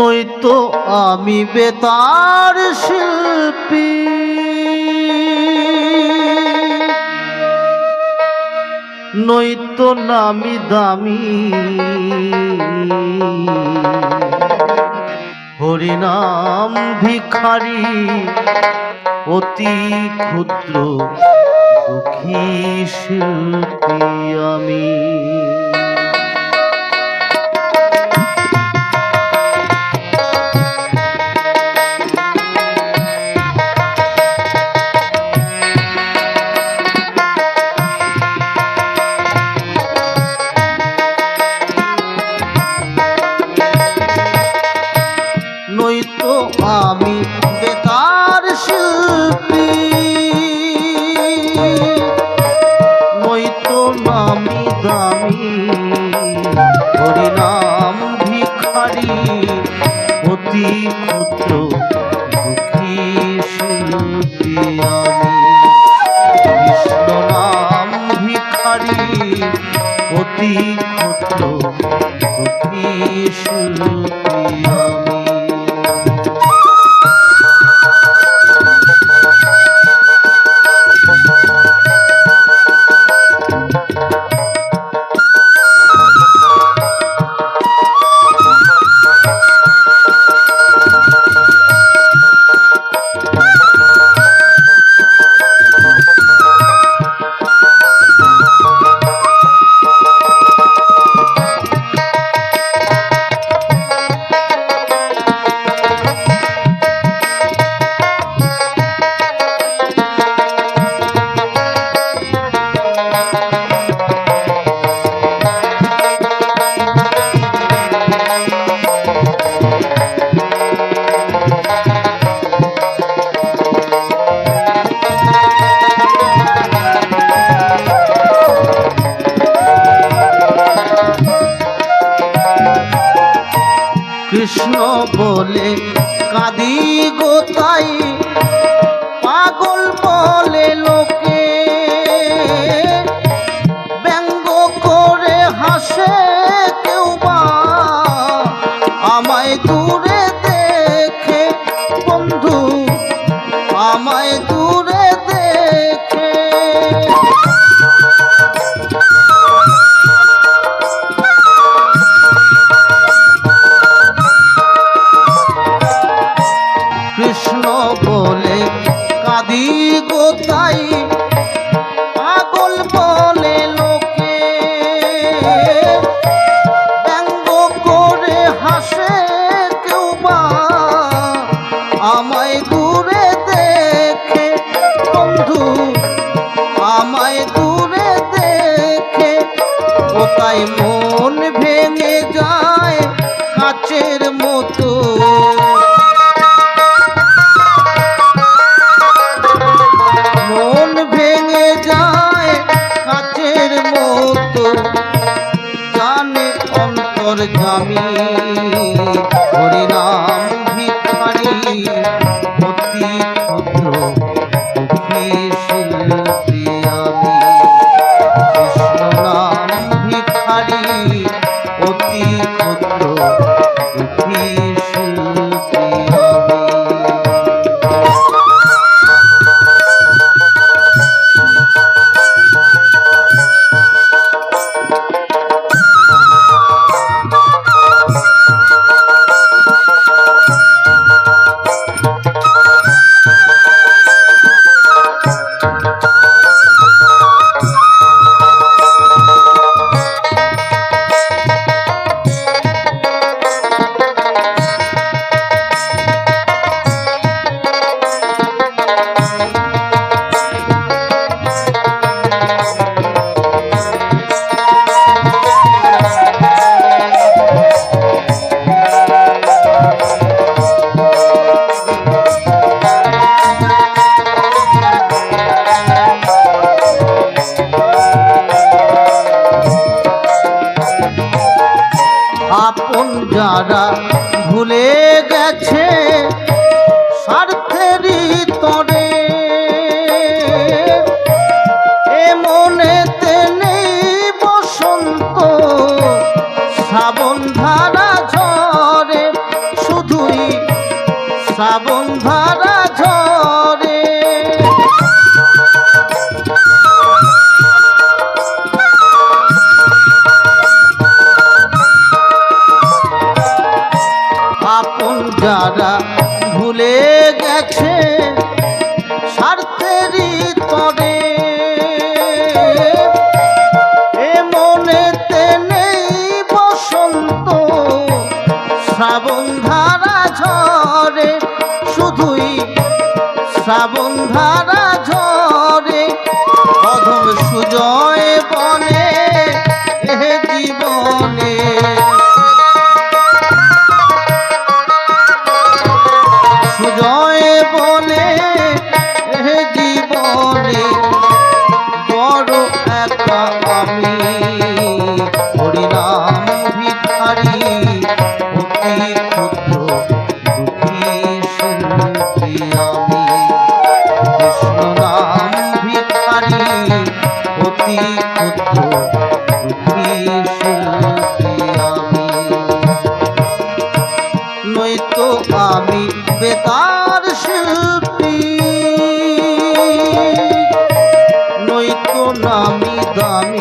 নয়তো আমি বেতার শিল্পী। নয়তো নামি দামি। হরিনাম ভিখারি অতি ক্ষুদ্র দুঃখী শিল্পী আমি। কৃষ্ণ বলে কাঁদি গোতাই পাগল বলে লোকে আমায় দূরে দেখে কোথায় মন ভেঙে যায় কাচের তারা ভুলে গেছে স্বার্থেরই তরে। এ মনেতে নেই বসন্ত, শ্রাবণ ধারা ঝরে। শুধুই শ্রাবণ ধারা শ্রাবণ ধারা ঝরে অধম সুজয় বনে এ জীবনে। সুজয় বনে এ জীবনে, বড় একা আমি। আমি পুত্র আমি নয়তো আমি বেতার শিল্পী নয়তো নামি দামি